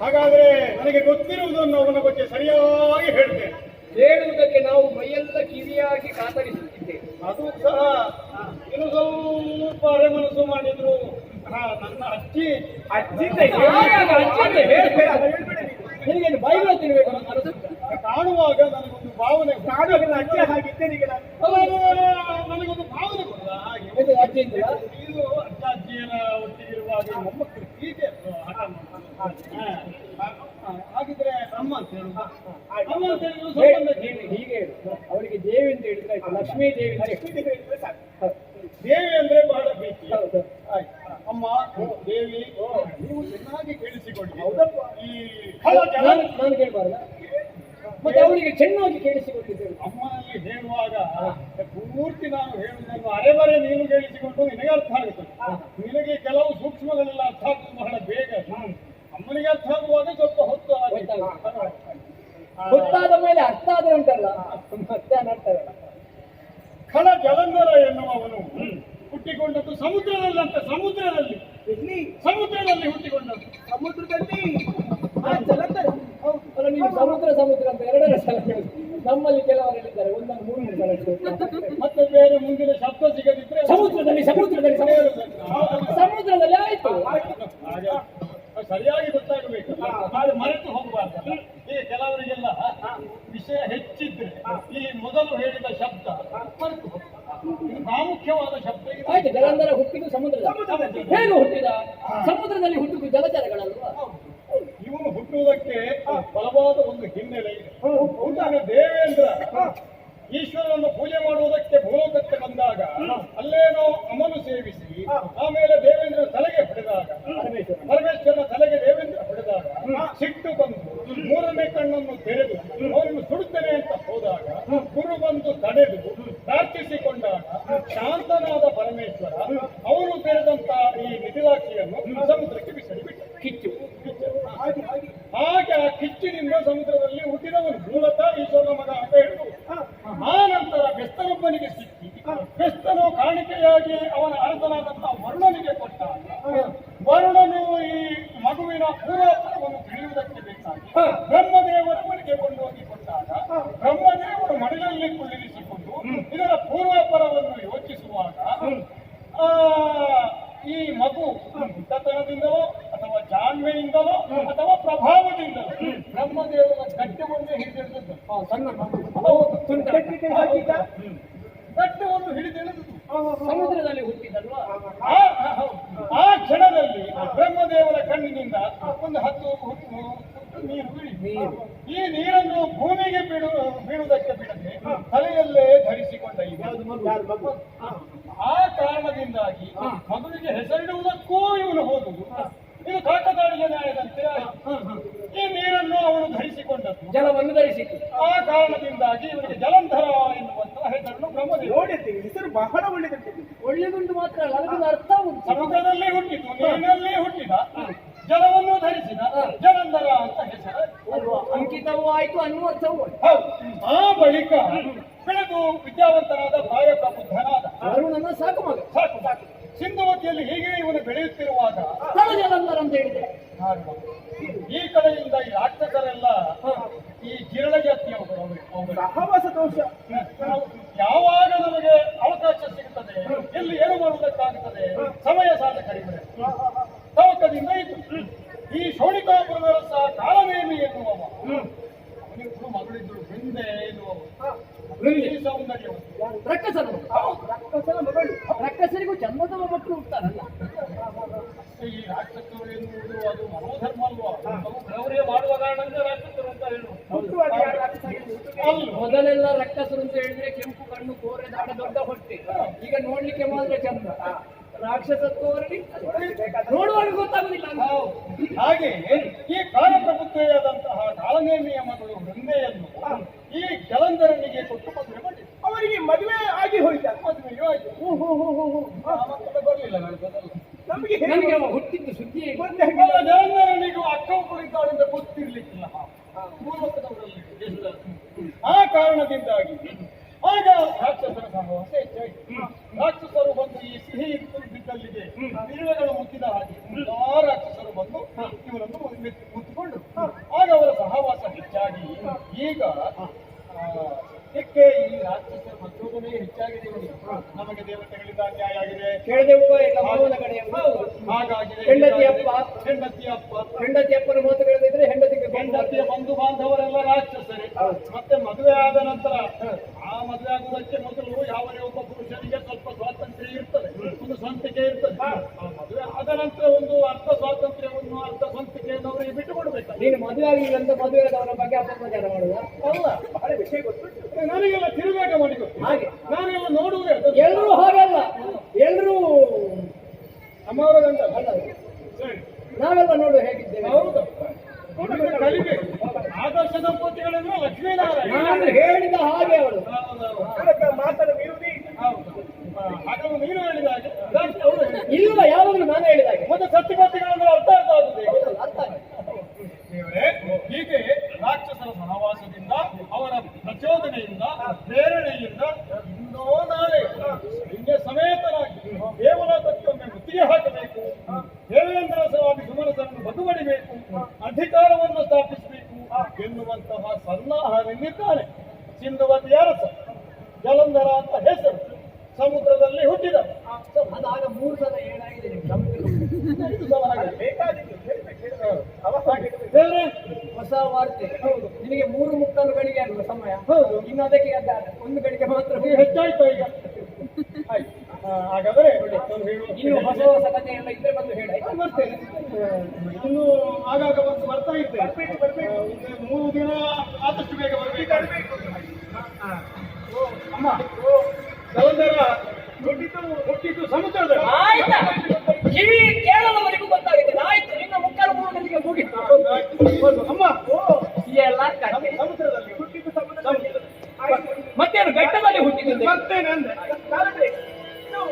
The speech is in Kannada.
ಹಾಗಾದ್ರೆ ನನಗೆ ಗೊತ್ತಿರುವುದನ್ನು ಅವನ ಬಗ್ಗೆ ಸರಿಯಾಗಿ ಹೇಳ್ತೇನೆ. ಹೇಳುವುದಕ್ಕೆ ನಾವು ಮೈಯೆಲ್ಲ ಕಿವಿಯಾಗಿ ಕಾತರಿಸುತ್ತಿದ್ದೇವೆ. ಅದು ಸಹ ಇನ್ನು ಸ್ವಲ್ಪ ಅರೆಮನಸ್ಸು ಮಾಡಿದ್ರು ಹಾ, ನನ್ನ ಅಜ್ಜಿ. ಅಜ್ಜಿಂದ ಹೇಳುವಾಗ ಅಜ್ಜಿಂದ ಹೇಳ್ಬೇಡ. ನಿನಗೇನು ಬೈಬಲ್ ತಿನ್ಬೇಕು ಅಂತ ಅನಿಸುತ್ತಾ? ಕಾಣುವಾಗ ನನಗೊಂದು ಭಾವನೆ ಕಾಣುವಾಗ ಅಜ್ಜಿ ಹಾಗಿದ್ದೆ ನಿನಗೆ ನನಗೊಂದು ಭಾವನೆ ಅಜ್ಜಿ ಹಾಗೆ ಇದು ಅಜ್ಜ ಅಜ್ಜಿಯರ ಒಟ್ಟಿಗಿರುವಾಗ ಈ ಮೊಮ್ಮಕ್ಕಳು ಹೀಗೆ ಹಠ ಮಾಡ್ತಾರೆ. ಹಾ. ಹಾ, ಹಾಗಿದ್ರೆ ಬ್ರಹ್ಮ ಅಂತ ಹೇಳುದಾ? ಅಮ್ಮ ಅಂತ ಹೇಳಿ, ಸಂಬಂಧ ನೀನು ಹೀಗೆ ಹೇಳು. ಅವರಿಗೆ ದೇವಿ ಅಂತ ಹೇಳಿದ್ರೆ ಆಯ್ತು ಲಕ್ಷ್ಮೀ ದೇವಿ ಅಂತ ಹೇಳಿದ್ರೆ ಸಾಕು. ದೇವಿ ಅಂದ್ರೆ ಬಹಳ ಪ್ರೀತಿ. ಹೌದು. ಆಯ್ತು. ಅಮ್ಮ ದೇವಿ ನೀವು ಚೆನ್ನಾಗಿ ಕೇಳಿಸಿಕೊಳ್ಳಿ ಹೌದಪ್ಪ. ಈ ನಾನು ನಾನು ಕೇಳಬಾರ್ದ? ಮತ್ತೆ ಅವರಿಗೆ ಚೆನ್ನಾಗಿ ಕೇಳಿಸಿಕೊಂಡಿದ್ದೇವೆ ಅಮ್ಮನಲ್ಲಿ ಹೇಳುವಾಗ ಪೂರ್ತಿ ನಾನು ಹೇಳುವುದನ್ನು ಅರೆಬರೆ ನೀನು ಕೇಳಿಸಿಕೊಂಡು ನಿನಗೆ ಅರ್ಥ ಆಗುತ್ತದೆ ನಿನಗೆ ಕೆಲವು ಸೂಕ್ಷ್ಮಗಳೆಲ್ಲ ಅರ್ಥ ಆಗುವುದು ಬಹಳ ಬೇಗ. ಅರ್ಥ ಆಗುವಾಗ ಸ್ವಲ್ಪ ಹೊತ್ತು ಗೊತ್ತಾದ ಮೇಲೆ ಅರ್ಥ ಆದ್ರೆ ಉಂಟಲ್ಲ. ಮತ್ತೆ ಅನರ್ಥವಲ್ಲ ಖಳ ಜಲಂಧರ ಎನ್ನುವವನು ಹುಟ್ಟಿಕೊಂಡದ್ದು ಸಮುದ್ರದಲ್ಲಂತ ಸಮುದ್ರದಲ್ಲಿ. ಸಮುದ್ರದಲ್ಲಿ ಹುಟ್ಟಿಕೊಂಡದ್ದು. ಸಮುದ್ರದಲ್ಲಿ? ನೀವು ಸಮುದ್ರ ಸಮುದ್ರ ಅಂತ ಎರಡರ ಸಲ. ನಮ್ಮಲ್ಲಿ ಕೆಲವರು ಹೇಳಿದ್ದಾರೆ ಒಂದೊಂದು ಮೂರು ಸಲ. ಮತ್ತೆ ಬೇರೆ ಮುಂದಿನ ಶಬ್ದ ಸಿಗದಿದ್ರೆ ಸಮುದ್ರದಲ್ಲಿ ಸಮುದ್ರದಲ್ಲಿ ಸಮುದ್ರದಲ್ಲಿ ಸಮುದ್ರದಲ್ಲಿ ಆಯ್ತು. ಸರಿಯಾಗಿ ಗೊತ್ತಾಗಬೇಕು. ಆದ್ರೆ ಮರೆತು ಹೋಗಬಾರ್ದು. ಈ ಕೆಲವರಿಗೆಲ್ಲ ವಿಷಯ ಹೆಚ್ಚಿದ್ರೆ ಈ ಮೊದಲು ಹೇಳಿದ ಶಬ್ದ ಮರೆತು. ಇದು ಪ್ರಾಮುಖ್ಯವಾದ ಶಬ್ದ. ಆಯ್ತು ಜಲಂಧರ ಹುಟ್ಟಿದ್ದು ಸಮುದ್ರದಲ್ಲಿ. ಹೇಗೆ ಹುಟ್ಟಿದ? ಸಮುದ್ರದಲ್ಲಿ ಹುಟ್ಟಿದ್ದು ಜಲಚರಗಳಲ್ವಾ? ಇವನು ಹುಟ್ಟುವುದಕ್ಕೆ ಬಲವಾದ ಒಂದು ಹಿನ್ನೆಲೆ ಇದೆ. ಹುಟ್ಟಾಗ ದೇವೇಂದ್ರ ಈಶ್ವರನನ್ನು ಪೂಜೆ ಮಾಡುವುದಕ್ಕೆ ಭೂಲೋಕಕ್ಕೆ ಬಂದಾಗ ಅಲ್ಲೇನೋ ಅಮಲು ಸೇವಿಸಿ ಆಮೇಲೆ ದೇವೇಂದ್ರ ಸಿಟ್ಟು ಬಂದು ಮೂರನೇ ಕಣ್ಣನ್ನು ತೆರೆದು ಅವರನ್ನು ಸುಡುತ್ತೇನೆ ಅಂತ ಹೋದಾಗ ಗುರು ಬಂದು ತಡೆದು ಪ್ರಾರ್ಥಿಸಿಕೊಂಡಾಗ ಶಾಂತನಾದ ಪರಮೇಶ್ವರ ಅವರು ತೆರೆದಂತಹ ಈ ಮಿಥಿಲಾಕ್ಷಿಯನ್ನು ಸಮುದ್ರಕ್ಕೆ ಬಿಸಿಲು ಬಿಟ್ಟ ಕಿಚ್ಚು. ಹಾಗೆ ಆ ಕಿಚ್ಚಿನಿಂದ ಸಮುದ್ರದಲ್ಲಿ ಹುಟ್ಟಿದವನು ಈ ಮಗು ಹುಟ್ಟತನದಿಂದಲೋ ಅಥವಾ ಜಾಣ್ಮೆಯಿಂದಲೋ ಅಥವಾ ಪ್ರಭಾವದಿಂದಲೋ ಬ್ರಹ್ಮದೇವರ ಗಡ್ಡವನ್ನೇ ಹಿಡಿದಿಳಿದದ್ದು. ಸಣ್ಣ ಒಂದು ಹಿಡಿದಿಳಿದುದು ಸಮುದ್ರದಲ್ಲಿ ಹುಟ್ಟಿದಲ್ವಾ? ಆ ಕ್ಷಣದಲ್ಲಿ ಬ್ರಹ್ಮದೇವರ ಕಣ್ಣಿನಿಂದ ಒಂದು ಹತ್ತು ನೀರು ಬಿಡಿ ಈ ನೀರನ್ನು ಭೂಮಿಗೆ ಬೀಳು ಬೀಳುವುದಕ್ಕೆ ಬಿಡದೆ ತಲೆಯಲ್ಲೇ ಧರಿಸಿಕೊಂಡ ಈ ಕಾರಣದಿಂದಾಗಿ ಮಗುವಿಗೆ ಹೆಸರಿಡುವುದಕ್ಕೂ ಇವನು ಹೋಗುದು ಇದು ಕಾಕತಾಳಿಗೆ ನ್ಯಾಯದಂತೆ. ಈ ನೀರನ್ನು ಅವನು ಧರಿಸಿಕೊಂಡದ್ದು ಜಲವನ್ನು ಧರಿಸಿತು. ಆ ಕಾರಣದಿಂದಾಗಿ ಇವನಿಗೆ ಜಲಂಧರ ಎನ್ನುವಂತಹ ಹೆಸರನ್ನು ಬ್ರಹ್ಮದೇವ ನೋಡಿದ್ದೀವಿ ಹೆಸರು ಬಹಳ ಒಳ್ಳೆದಂತೆ ಒಳ್ಳೆದುಂಟು ಮಾತ್ರ ಅಲ್ಲ ಅದಕ್ಕೆ ಅರ್ಥ ಉಂಟು. ಸಮುದ್ರದಲ್ಲಿ ಹುಟ್ಟಿತು ನೀರಿನಲ್ಲಿ ಹುಟ್ಟಿದ. ಜಲವನ್ನು ಧರಿಸಿದ ಜಲಂಧರ ಅಂತ ಹೆಸರು. ಅಂಕಿತವೂ ಆಯ್ತು ಅನ್ವರ್ಥವೂ ಹೌದು ಆ ಬಳಿಕ ಬೆಳೆದು ವಿದ್ಯಾವಂತನಾದ ಪ್ರಾಯಕ ಬುದ್ಧನಾದ ವರುಣನ ಸಾಕು ಮಗ ಸಾಕು ಸಾಕು ಸಿಂಧುವತಿಯಲ್ಲಿ ಹೀಗೆ ಇವನು ಬೆಳೆಯುತ್ತಿರುವಾಗ ತಲೆ ಜಲಂಧರ ಅಂತ ಹೇಳಿದೆ ಈ ಕಡೆಯಿಂದ ಈ ರಾಕ್ಷಸರೆಲ್ಲ ಈ ಜಿರಳ ಜಾತಿಯವರು ಅವರು- ಅವರು. ಸಹವಾಸ ದೋಷ. ನಾವು ಯಾವಾಗ ನಮಗೆ ಅವಕಾಶ ಸಿಗುತ್ತದೆ ಎಲ್ಲಿ ಏನು ಮಾಡುವುದಕ್ಕಾಗುತ್ತದೆ ಸಮಯ ಸಾಲ ಕಡಿಮೆ ತವಕದಿಂದ ಇತ್ತು ಈ ಶೋಣಿಕಾಪುರದ ಸಹ ಕಾಲವೇಮಿ ಎನ್ನುವ ಅವನಿಗೂ ಮಗಳಿದ್ದಳು ಬೃಂದೆ ಎನ್ನುವವ. ಬೃಂದೆ. ಈ ರಕ್ಕಸರ. ರಕ್ಕಸನ ಮಗಳು. ರಕ್ಕಸರಿಗೂ ಜನ್ಮದವ ಮಕ್ಕಳು ಹುಡ್ತಾರಲ್ಲ ಈ ರಾಕ್ಷಸರು ಎನ್ನುವುದು ಅದು ಮನೋಧರ್ಮ ಅಲ್ವಾ? ನಾವು ಮಾಡುವ ಕಾರಣದಿಂದ ರಾಕ್ಷಸರು ಮೊದಲೆಲ್ಲ ರಕ್ಕಸರು ಅಂತ ಹೇಳಿದ್ರೆ ಕೆಂಪು ಕಣ್ಣು ಕೋರೆ ದಾಡ ದೊಡ್ಡ ಹೊಟ್ಟೆ. ಈಗ ನೋಡ್ಲಿಕ್ಕೆ ಮಾತ್ರ ಚಂದ. ರಾಕ್ಷಸತ್ವ ಹೊರಡಿ ನೋಡುವಾಗ ಗೊತ್ತಾಗುದಿಲ್ಲ ಅಂತ. ಹಾಗೆ ಈ ಕಾಲಪ್ರಭುತ್ವೆಯಾದಂತಹ ಕಾಲನೇಮಿಯ ಮಗಳು ವೃಂದೆಯನ್ನು ಈ ಜಲಂಧರನಿಗೆ ಕೊಟ್ಟು ಮದುವೆ ಮಾಡಿದ್ರು ಅವರಿಗೆ ಮದುವೆ ಆಗಿ ಹೋಯಿತು? ಮದುವೆಯೂ ಆಯ್ತು ಆ ಮಕ್ಕಳು ಬರಲಿಲ್ಲ. ನಮಗೆ ನನಗೆ ಹುಟ್ಟಿದ್ದು ಸುದ್ದಿ. ಜಲಂಧರನಿಗೂ ಅಕ್ಕ ಕುಳಿತಾಳಿಂದ ಗೊತ್ತಿರ್ಲಿಕ್ಕಿಲ್ಲ. ದೇಶದಲ್ಲಿ. ಆ ಕಾರಣದಿಂದಾಗಿ ಆಗ ರಾಕ್ಷಸರ ಸಹವಾಸ ಹೆಚ್ಚಾಯಿತು. ರಾಕ್ಷಸರು ಬಂದು ಈ ಸಿಹಿ ಬಿದ್ದಲ್ಲಿಗೆ ಇರುವೆಗಳು ಮುಚ್ಚಿದ ಹಾಗೆ ಆ ರಾಕ್ಷಸರು ಬಂದು ಇವರನ್ನು ಕೂತ್ಕೊಂಡು ಆಗ ಅವರ ಸಹವಾಸ ಹೆಚ್ಚಾಗಿ ಈಗ ಸದ್ಯಕ್ಕೆ ಈ ರಾಕ್ಷಸರ ಪ್ರಚೋದನೆ ಹೆಚ್ಚಾಗಿದೆ. ನಮಗೆ ದೇವತೆಗಳಿಂದ ಅನ್ಯಾಯ ಆಗಿದೆ. ಹಾಗಾಗಿದೆ ಹೆಂಡತಿ ಅಪ್ಪ. ಹೆಂಡತಿ ಅಪ್ಪ. ಹೆಂಡತಿ ಅಪ್ಪನ ಮಾತು ಕೇಳದಿದ್ರೆ ಹೆಂಡತಿಗೆ ಹೆಂಡತಿಯ ಬಂಧು ಬಾಂಧವರೆಲ್ಲ ರಾಕ್ಷಸರೇ ಮತ್ತೆ ಮದುವೆ ಆದ ನಂತರ ಆ ಮದುವೆ ಆಗುವುದಕ್ಕೆ ಮೊದಲು ಯಾವನೇ ಒಬ್ಬ ಪುರುಷನಿಗೆ ಸ್ವಲ್ಪ ಸ್ವಾತಂತ್ರ್ಯ ಇರ್ತದೆ ಒಂದು ಸ್ವಂತಿಕೆ ಇರ್ತದೆ. ಆ ಮದುವೆ ಆದ ನಂತರ ಒಂದು ಅರ್ಥ ಸ್ವಾತಂತ್ರ್ಯವನ್ನು ಅರ್ಥ ಸ್ವಂತಿಕೆಯನ್ನು ಅವರಿಗೆ ಬಿಟ್ಟು ಕೊಡ್ಬೇಕು. ನೀನು ಮದುವೆ ಆಗಿ ಅಂತ ಮದುವೆ ಆದವರ ಬಗ್ಗೆ ಅಪಪ್ರಚಾರ ಮಾಡುವ? ಅಲ್ಲ ಬಹಳ ವಿಷಯ ಗೊತ್ತು ನನಗೆಲ್ಲ ತಿರುಗಾಟ ಮಾಡಿ ಹಾಗೆ. ನಾನೆಲ್ಲ ನೋಡುವುದೇ ಎಲ್ಲರೂ ಹಾಗಲ್ಲ. ಎಲ್ಲರೂ ಗಂಡ. ಅಲ್ಲ ಸರಿ. ನಾವೆಲ್ಲ ನೋಡು ಹೇಗಿದ್ದೇವೆ ನಾನು ಹೇಳಿದ ಹಾಗೆ ಅವಳು ಮಾತನ್ನು ಮೀರುವುದೇ ಹೌದು ಆ, ಹಾಗಲ್ಲ ನೀನು ಹೇಳಿದ ಹಾಗೆ ಇಲ್ಲ ಯಾವಾಗಲೂ ನಾನು ಹೇಳಿದ ಹಾಗೆ ಮತ್ತೆ ಸತ್ಯಪತಿಗಳಂದ್ರೆ ಅರ್ಥ ಅರ್ಥ ಆಗುದು ಹೇಗೆ? ಅರ್ಥ ಆಗಿದೆ. ಹೀಗೆ ರಾಕ್ಷಸರ ಸಹವಾಸದಿಂದ ಅವರ ಪ್ರಚೋದನೆಯಿಂದ ಪ್ರೇರಣೆಯಿಂದ ಇಂದೋ ನಾಳೆ ಹಿಂದೆ ಸಮೇತನಾಗಿ ತಕ್ಕೊಮ್ಮೆ ಮುತ್ತಿಗೆ ಹಾಕಬೇಕು ಎನ್ನುವಂತಹ ಸನ್ನಾಹನಿದ್ದಾನೆ ಸಿಂಧುವತಿ ಅರಸ ಜಲಂಧರ ಅಂತ ಹೆಸರು ಸಮುದ್ರದಲ್ಲಿ ಹುಟ್ಟಿದ ಅದಾಗ ಮೂರು ಸಲ ಏನಾಗಿದೆ ಹೊಸ ವಾರ್ತೆ. ನಿನಗೆ ಮೂರು ಮುಕ್ಕಾಲು ಗಳಿಗೆ ಅಲ್ವಾ ಸಮಯ. ಹೌದು. ಇನ್ನು ಅದಕ್ಕೆ ಅದ ಒಂದು ಗಳಿಗೆ ಮಾತ್ರ ಹೆಚ್ಚಾಯ್ತು ಈಗ. ಆಯ್ತು. ಹಾಗಾದ್ರೆ ಇನ್ನು ಹೊಸ ಹೊಸ ಕಥೆ ಎಲ್ಲ ಇದ್ರೆ ಬಂದು ಹೇಳಿ. ಬರ್ತೇನೆ. ಇನ್ನು ಆಗಾಗ ಬಂದು ಬರ್ತಾ ಇರ್ತೇನೆ ಒಂದು ಮೂರು ದಿನ ಆದಷ್ಟು ಬೇಗ ಬರಬೇಕು. ಅಮ್ಮ.